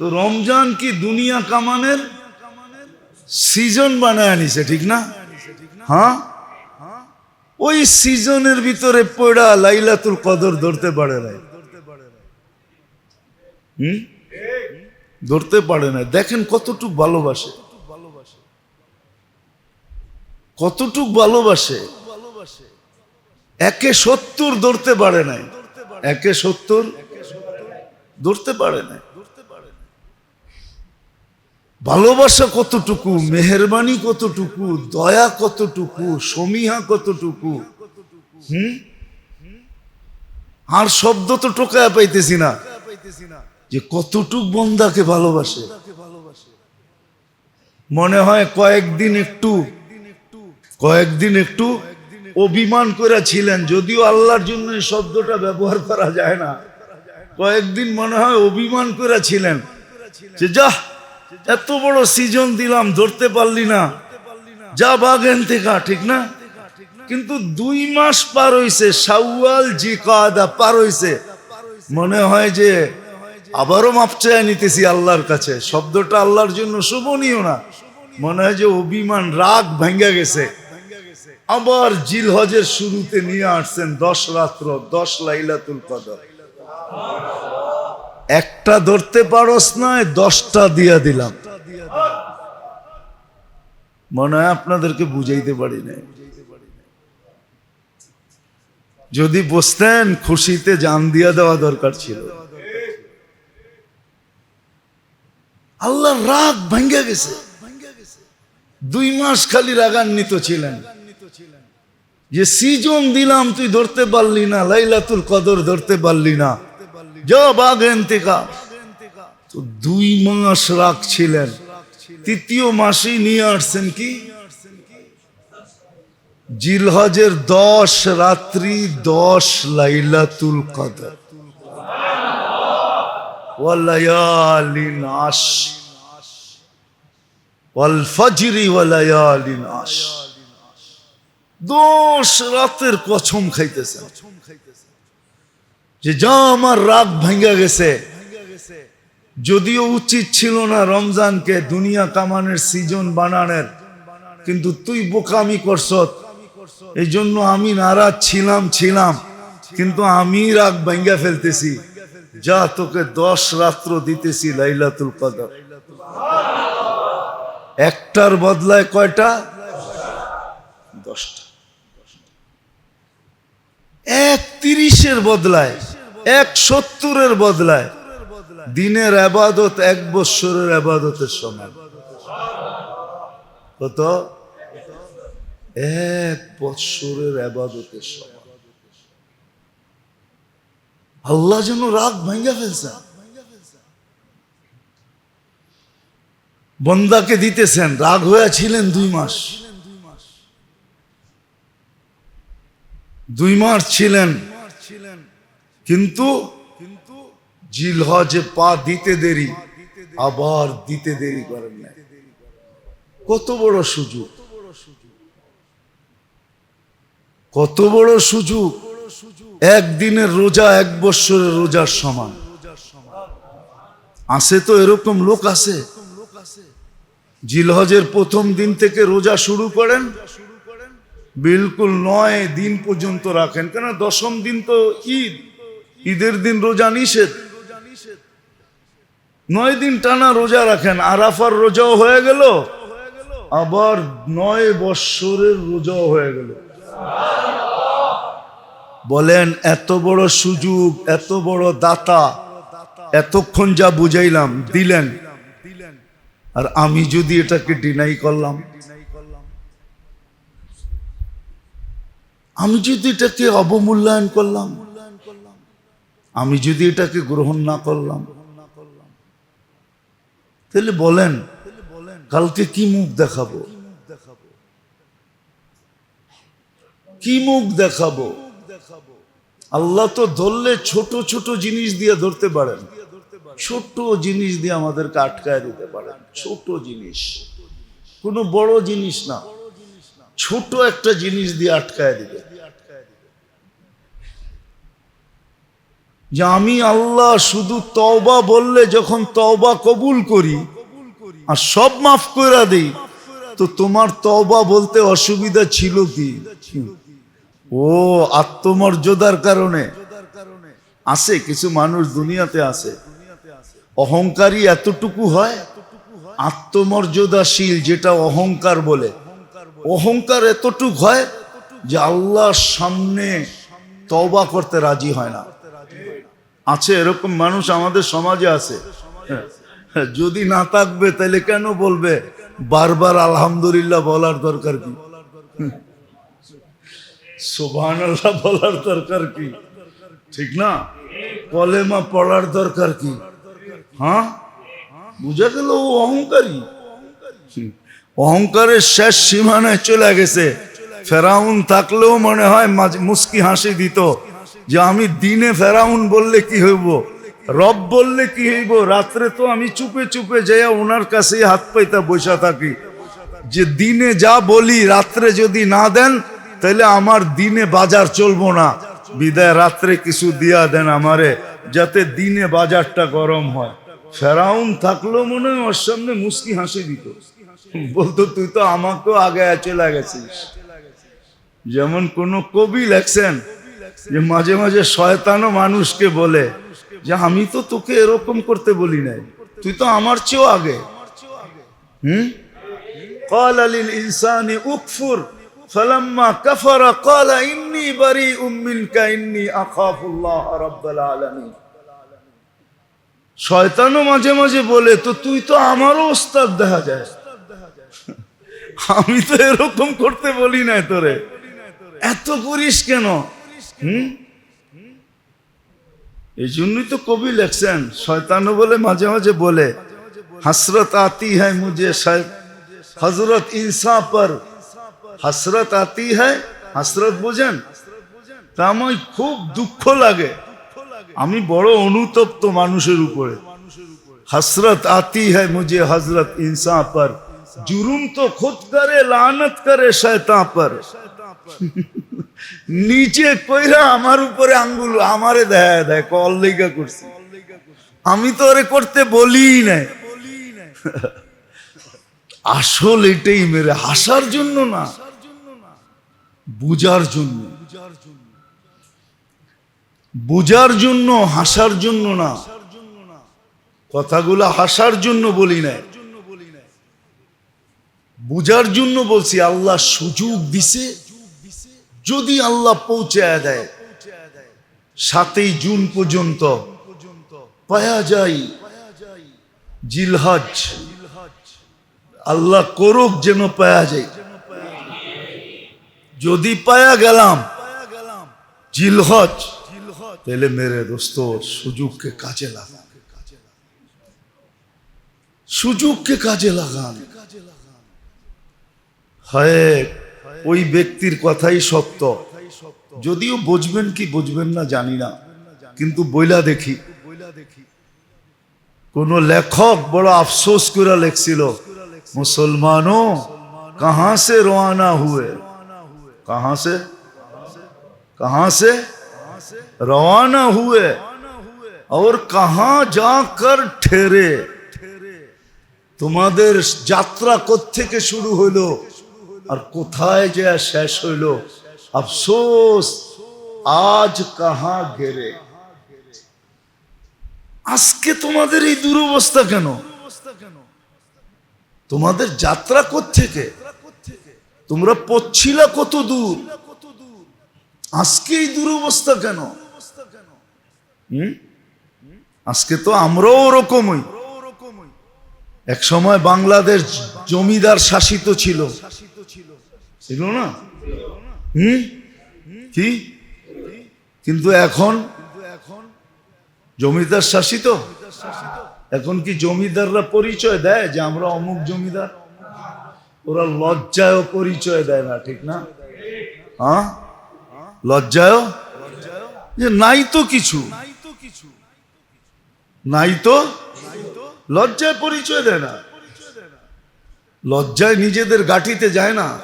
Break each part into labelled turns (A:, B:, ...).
A: তো রমজান কি দুনিয়া কামানের সিজন বানায় আনিছে, ঠিক না? হ্যাঁ? ওই সিজনের ভিতরে পড়া লাইলাতুল কদর ধরতে পারে না হুম? ধরতে পারে না দেখেন কতটুক ভালোবাসে। কতটুক ভালোবাসে। একে সত্তর ধরতে পারে নাই। একে সত্তর ধরতে পারে নাই। ভালোবাসা কতটুকু, মেহরবানি কতটুকু, দয়া কতটুকু, সমীহা কতটুকু? হুম? আর শব্দ তো টোকায় পাইতেছি না। যে কতটুক বন্দাকে ভালোবাসে। মনে হয় কয়েকদিন একটু কয়েকদিন একটু অভিমান করে ছিলেন, যদিও আল্লাহর জন্য এই শব্দটা ব্যবহার করা যায় না। কয়েকদিন মনে হয় অভিমান করে ছিলেন। যে যা এত বড় সিজন দিলাম, ধরতে পারলি না। যা বাগেন থেকে ঠিক না? কিন্তু দুই মাস পার হইছে সাউয়াল জি কাদা পার হইছে। মনে হয় যে আবারও মাপ চায় নিতেছি আল্লাহর কাছে। শব্দটা আল্লাহর জন্য শোভনীয় না। মনে হয় যে অভিমান, রাগ ভেঙ্গে গেছে। আবার জিল হজের শুরুতে নিয়ে আসছেন দশ রাত্র, দশ লাইলাতুল কদর। একটা ধরতে পারস নয় দশটা দিয়া দিলাম। মনে হয় আপনাদেরকে বুঝাইতে পারি নাই। যদি বসতেন, খুশিতে জান দিয়া দেওয়া দরকার ছিল। আল্লাহ রাগ ভেঙ্গে গেছে। দুই মাস খালি রাগান্বিত ছিলেন। যে সিজন দিলাম, তুই ধরতে পারলি না, লাইলাতুল কদর ধরতে পারলি না। যা তো দুই মাস রাখছিলেন। তৃতীয় মাসেই নিয়ে আসছেন কি? জিলহজের দশ, রাত্রি দশ লাইলাতুল কদর। ওয়াল দশ রাতের কছম খাইতেছেন। যে যা আমার রাগ ভেঙ্গা গেছে। যদিও উচিত ছিল না রমজানকে দুনিয়া কামানের সিজন বানানের, কিন্তু তুই বোকামি করছত এই জন্য আমি নারাজ ছিলাম ছিলাম, কিন্তু আমি রাগ ভেঙ্গা ফেলতেছি। যা তোকে দশ রাত্র দিতেছি লাইলাতুল কদর। একটার বদলায় কয়টা? দশটা। এক তিরিশের বদলায়, এক সত্তরের বদলায়। দিনের আবাদত এক বৎসরের আবাদতের সমান। কত? এক বৎসরের আবাদতের সমান। আল্লাহ যেন রাগ ভাঙ্গা ফেলছেন। বন্দাকে দিতেছেন, রাগ হয়েছিলেন দুই মাস। দুই মাস ছিলেন। কিন্তু জিলহজে পা দিতে দেরি, আবার দিতে দেরি করেন না কত বড় সুযোগ। কত বড় সুযোগ। একদিনের রোজা, এক বৎসরের রোজার সমান। আছে তো এরকম লোক আছে? জিলহজের প্রথম দিন থেকে রোজা শুরু করেন বিলকুল নয় দিন পর্যন্ত রাখেন। কেন দশম দিন তো ঈদ। ঈদের দিন রোজা নিষেধ। নয় দিন টানা রোজা রাখেন। আরাফার রোজাও হয়ে গেল। আবার নয় বৎসরের রোজাও হয়ে গেল। বলেন, এত বড় সুযোগ, এত বড় দাতা, এতক্ষণ যা বুঝাইলাম, দিলেন। আর আমি যদি এটাকে ডিনাই করলাম আমি যদি এটাকে অবমূল্যায়ন করলাম, আমি যদি এটাকে গ্রহণ না করলাম, তাহলে বলেন, কালকে কি মুখ দেখাবো? কি মুখ দেখাবো? আল্লাহ তো ধরলে ছোট ছোট জিনিস দিয়ে ধরতে পারেন। ছোট জিনিস দিয়ে আমাদেরকে আটকায় দিতে পারেন। ছোট জিনিস। কোনো বড় জিনিস না। ছোট একটা জিনিস দিয়ে আটকায় দিবে যে আমি আল্লাহ শুধু তওবা বললে যখন তওবা কবুল করি, আর সব মাফ করে দিই, তো তোমার তওবা বলতে অসুবিধা ছিল কি? ও আত্মমর্যাদার কারণে। আছে, কিছু মানুষ দুনিয়াতে আছে। অহংকারী এতটুকু হয়, আত্মমর্যাদাশীল যেটা অহংকার বলে। অহংকার এতটুক হয় যে আল্লাহর সামনে তওবা করতে রাজি হয় না। আছে, এরকম মানুষ আমাদের সমাজে আছে। যদি না থাকবে, তাহলে কেন বলবে? বারবার আলহামদুলিল্লাহ বলার দরকার কি? সোভান আল্লাহ বলার দরকার কি? ঠিক না? কলেমা পড়ার দরকার কি? হ্যাঁ? বুঝা গেল ও অহংকারী। অহংকারের শেষ সীমানায় চলে গেছে। ফেরাউন থাকলেও মনে হয় মুস্কি হাসি দিত। যে আমি দিনে ফেরাউন বললে কি হইব? রব বললে কি হইব? রাত্রে তো আমি চুপে চুপে যাইয়া ওনার কাছেই হাত পাইতা বসা থাকি। যে দিনে যা বলি রাত্রে যদি না দেন তাহলে আমার দিনে বাজার চলবো না। বিদায়, রাত্রে কিছু দিয়া দেন আমারে, যাতে দিনে বাজারটা গরম হয়। ফেরাউন থাকল মনে হয় ওর সামনে মুস্কি হাসি দিত। বলতো, তুই তো আমাকেও আগে চলে গেছিস। যেমন কোন কবি লেখছেন যে মাঝে মাঝে শয়তানও মানুষকে বলে যে আমি তো তোকে এরকম করতে বলি নাই তুই তো আমার চেয়েও আগে হুম قال للإنسان أكفر فلما كفر قال إني بريء منك إني أخاف الله رب العالمين শয়তানও মাঝে মাঝে বলে তো তুই তো আমারও ওস্তাদ দেখা যায় আমি তো এরকম করতে বলি না তোরে এত করিস কেন হুম? এই জন্যই তো কবি লেখছেন, শয়তানও বলে, মাঝে মাঝে বলে, হাসরত আতি হ্যাঁ মুজে হজরত ইনসা পর হাসরত আতি হ্যাঁ হাসরত বোঝেন? তা খুব দুঃখ লাগে। আমি বড় অনুতপ্ত মানুষের উপরে। হসরত আতি হ্যাঁ মুজে হজরত ইনসা পর জুরুম তো খুদ করে, লানত করে শয়তা পর। নিচে কইরা আমার উপরে আঙ্গুল, আমারে দেয় দেয়, কল লেগা করছি। আমি তো ওরে করতে বলি নাই। আসল এটাই মেরে হাসার জন্য না, বুঝার জন্য। বুঝার জন্য, হাসার জন্য না। কথাগুলো হাসার জন্য বলি নাই। বুঝার জন্য বলছি, আল্লাহ সুযোগ দিছে। যদি আল্লাহ পৌঁছায় দেয়, সাতই জুন পর্যন্ত পায়া যায় জিলহজ। আল্লাহ করুক যেন পায়া যায়। যদি পায়া গেলাম জিলহজ, তাহলে মেরে দোস্ত, সুযোগকে কাজে লাগান। সুযোগকে কাজে লাগান। হয় ওই ব্যক্তির কথাই সত্য যদিও বুঝবেন কি বুঝবেন না জানি না কিন্তু বইলা দেখি কোন লেখক বড় আফসোস করে লেখছিল মুসলমানো कहां से रवाना हुए कहां से कहां से रवाना हुए और कहां जाकर ठहरे তোমাদের যাত্রা থেকে শুরু হইলো আর কোথায় যে শেষ হইল? আফসোস, আজ কাহা ঘেরে আজকে তোমাদের এই দুরবস্থা কেন? তোমাদের যাত্রা থেকে তোমরা পড়ছিলা কত দূর? আজকে এই দুরবস্থা কেন? আজকে তো আমরাও ওরকমই। এক সময় বাংলাদেশ জমিদার শাসিত ছিল। ছিল না? হুম? কি? কিন্তু এখন জমিদার শাসিত? এখন কি জমিদাররা পরিচয় দেয় যে আমরা অমুক জমিদার? ওরা লজ্জায়ও পরিচয় দেয় না, ঠিক না? হ্যাঁ? লজ্জায়ও? যে নাই তো কিছু। নাই তো? লজ্জায় পরিচয় দেয় না। লজ্জায় নিজেদের গাঠিতে যায় না।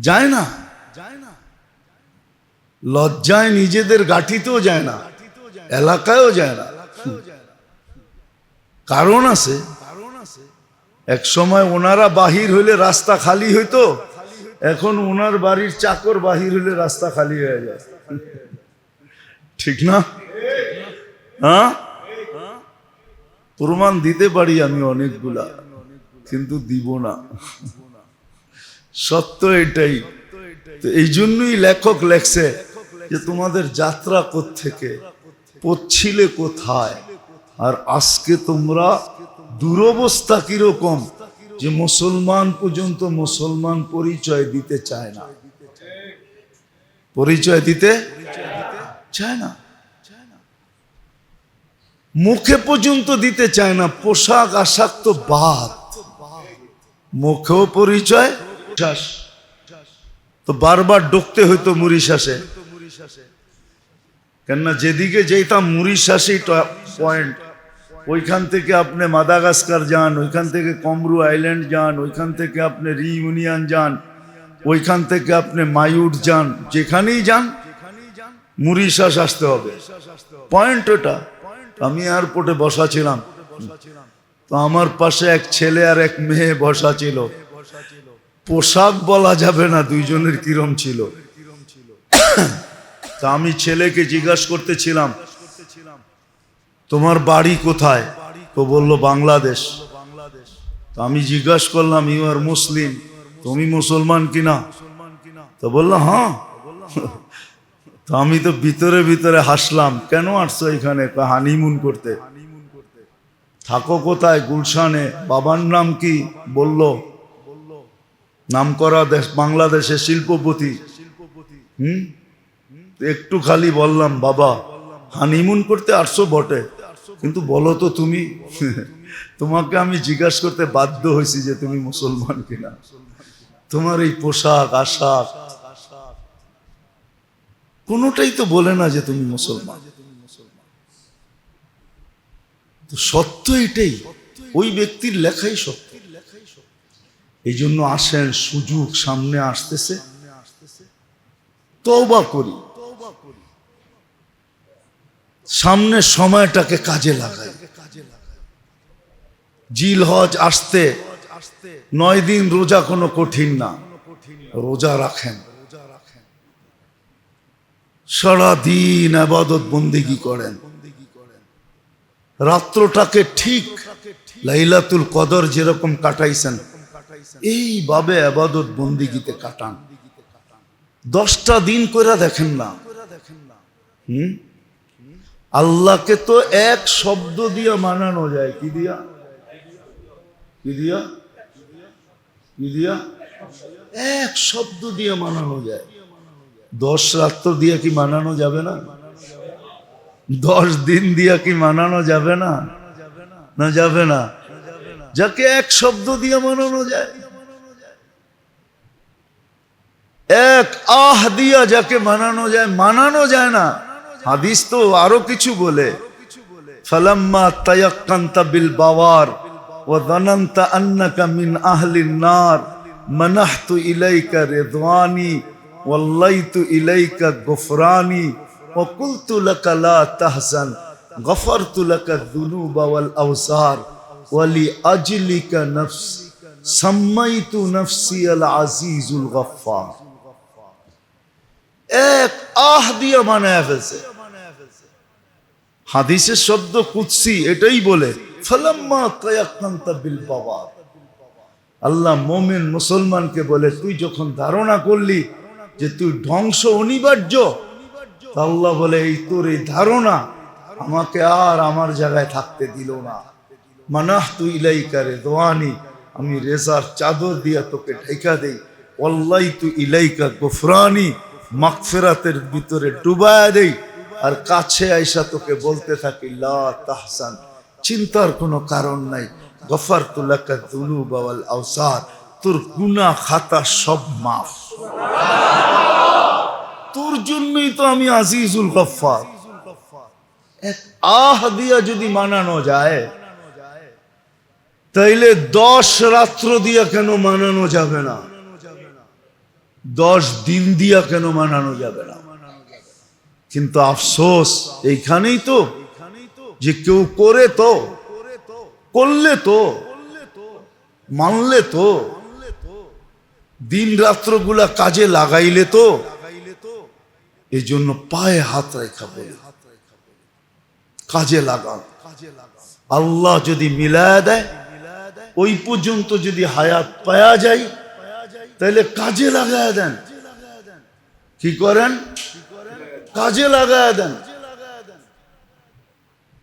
A: যায় না। লজ্জায় নিজেদের গাঠিতেও যায় না। এলাকায়ও যায় না। কারণ আছে, এক সময় ওনারা বাহির হইলে রাস্তা খালি হইতো, এখন ওনার বাড়ির চাকর বাহির হইলে রাস্তা খালি হয়ে যায়। ঠিক না? হ্যাঁ? প্রমাণ দিতে পারি আমি অনেকগুলা। কিন্তু দিব না। সত্য এটাই। তো এই জন্যই লেখক লেখছে যে তোমাদের যাত্রা থেকে পড়ছিলে কোথায়? আর আজকে তোমরা দুরবস্থা কীরকম যে মুসলমান পর্যন্ত মুসলমান পরিচয় দিতে চায় না? পরিচয় দিতে চায় না। মুখে পর্যন্ত দিতে চায় না। পোশাক আশাক তো বাদ। মুখেও পরিচয়। শ্বাস। তো বারবার ডুকতে হইতো মুরিশাসে কেননা যেদিকে যেতাম মুরিশাসেই পয়েন্ট ওইখান থেকে আপনি মাদাগাস্কার যান ওইখান থেকে কমরু আইল্যান্ড যান ওইখান থেকে আপনি রিইউনিয়ন যান ওইখান থেকে আপনি মায়ুট যান যেখানেই যান মুরিশাস আসতে হবে। পয়েন্ট ওটা। আমি এয়ারপোর্টে বসা ছিলাম। তো আমার পাশে এক ছেলে আর এক মেয়ে বসা ছিল। পোশাক বলা যাবে না, দুইজনের কিরম ছিল। তা আমি ছেলেকে জিজ্ঞাসা করতেছিলাম, তোমার বাড়ি কোথায়? তো বলল, বাংলাদেশ। তো আমি জিজ্ঞাসা করলাম ইউ আর মুসলিম তুমি মুসলমান কিনা? তো বলল হ্যাঁ। তো আমি তো ভিতরে ভিতরে হাসলাম, কেন আসছো এখানে? হানিমুন করতে। থাকো কোথায়? গুলশানে। বাবার নাম কি? বলল। নাম করা দেশ বাংলাদেশের শিল্পপতি। হুম? একটু খালি বললাম, বাবা। হানিমুন করতে আসছো বটে। কিন্তু বলো তো তুমি, তোমাকে আমি জিজ্ঞাসা করতে বাধ্য হয়েছি যে তুমি মুসলমান কিনা। তোমার এই পোশাক, আশাক, কোনোটাই তো বলে না যে তুমি মুসলমান। সত্য এটাই। ওই ব্যক্তির লেখাই সত্য। এই জন্য আসেন, সুযোগ সামনে আসতেছে। তওবা করি। সামনের সময়টাকে কাজে লাগাই। জিল হজ আসতে নয় দিন রোজা কোনো কঠিন না। রোজা রাখেন। সারাদিন আবাদত বন্দিগি করেন। রাত্রটাকে ঠিক লাইলাতুল কদর যেরকম কাটাইছেন, এইভাবে আবাদত বন্দিগিতে কাটান। দশটা দিন করে দেখেন না। হুম? আল্লাহকে তো এক শব্দ দিয়ে মানানো যায়। কি দিয়া? কি দিয়া? কি দিয়া? এক শব্দ দিয়ে মানানো যায়। দশ রাত্র দিয়ে কি মানানো যাবে না? দশ দিন দিয়া কি মানানো যাবে না? না যাবে না। যাকে এক শব্দ দিয়ে মানানো যায়। এক আহ দিয়া যাকে মানানো যায় মানানো যায় না। হাদিস তো আরও কিছু বলে। ফালাম্মা তায়াক্কান্তা বিল বাওয়ার ওয়া যানান্তা আন্নাকা মিন আহলিন নার। মানাহতু ইলাইকা রিদওয়ানি ওয়াল্লাইতু ইলাইকা গুফরানি। ওয়া কুলতু লাকা লা তাহজান غفرت لك الذنوب والأوزار ولأجلك نفس سميت نفسي العزيز الغفار এক আহ দিয়ে মানায় ফেলছে হাদিসের শব্দ কুৎসি এটাই বলে ফালাম্মা তায়াক্কান্তা বিল বাবা আল্লাহ মোমিন মুসলমানকে বলে তুই যখন ধারণা করলি যে তুই ধ্বংস অনিবার্য তা আল্লাহ বলে, এই তোর এই ধারণা আমাকে আর আমার জায়গায় থাকতে দিল না। মানাহ তুই ইলাইকারে দোয়ানি আমি রেজার চাদর দিয়া তোকে ঢেকা দেই। অল্লাই তু ইলাইকা গোফরানি, মাগফিরাতের ভিতরে ডুবায়া দেই। আর কাছে আইসা তোকে বলতে থাকি, লা তাহসান, চিন্তার কোনো কারণ নাই। গফার তুলাকা দুলু বাওয়াল আওসার, তোর গুনা খাতা সব মাফ। তোর জন্যই তো আমি আজিজুল গফার আহ দিয়া যদি মানানো যায়, তাইলে দশ রাত্র দিয়া কেন মানানো যাবে না? দশ দিন দিয়া কেন মানানো যাবে না? কিন্তু আফসোস, এইখানেই তো যে কেউ করে তো, করলে তো, মানলে তো, দিন রাত্রগুলা কাজে লাগাইলে তো এই জন্য পায়ে হাত রেখা বলে। কাজে লাগান। আল্লাহ যদি মিলায় দেয়, ওই পর্যন্ত যদি হায়াত পায়া যায়, তাহলে কাজে লাগায় দেন। কি করেন? কাজে লাগায় দেন।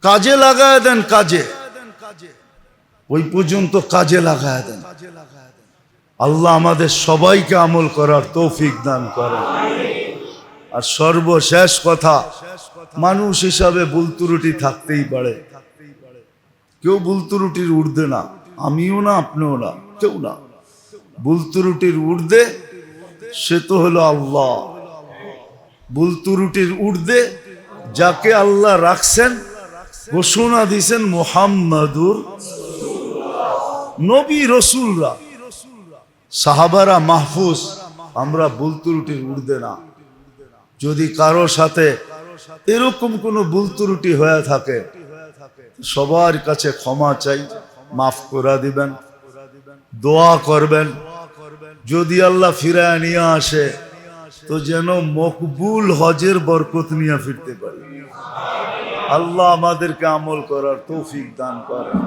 A: কাজে লাগায় দেন কাজে। ওই পর্যন্ত কাজে লাগায় দেন। আল্লাহ আমাদের সবাইকে আমল করার তৌফিক দান করেন। আর সর্বশেষ কথা, মানুষ হিসাবে ভুল ত্রুটি থাকতেই পারে। কেউ ভুল ত্রুটির না, আমিও না, আপনিও না, কেউ না। ভুল ত্রুটির সে তো হলো আল্লাহ। ভুল ত্রুটির যাকে আল্লাহ রাখছেন, ঘোষণা দিছেন মোহাম্মদুর নবী রসুলরা। সাহাবারা মাহফুজ, আমরা ভুল ত্রুটির না। যদি কারও সাথে এরকম কোনো ভুল ত্রুটি হয়ে থাকে, সবার কাছে ক্ষমা চাই, মাফ করে দিবেন, দোয়া করবেন। যদি আল্লাহ ফিরায় নিয়ে আসে, তো যেন মকবুল হজের বরকত নিয়ে ফিরতে পারি। আল্লাহ আমাদেরকে আমল করার তৌফিক দান করেন।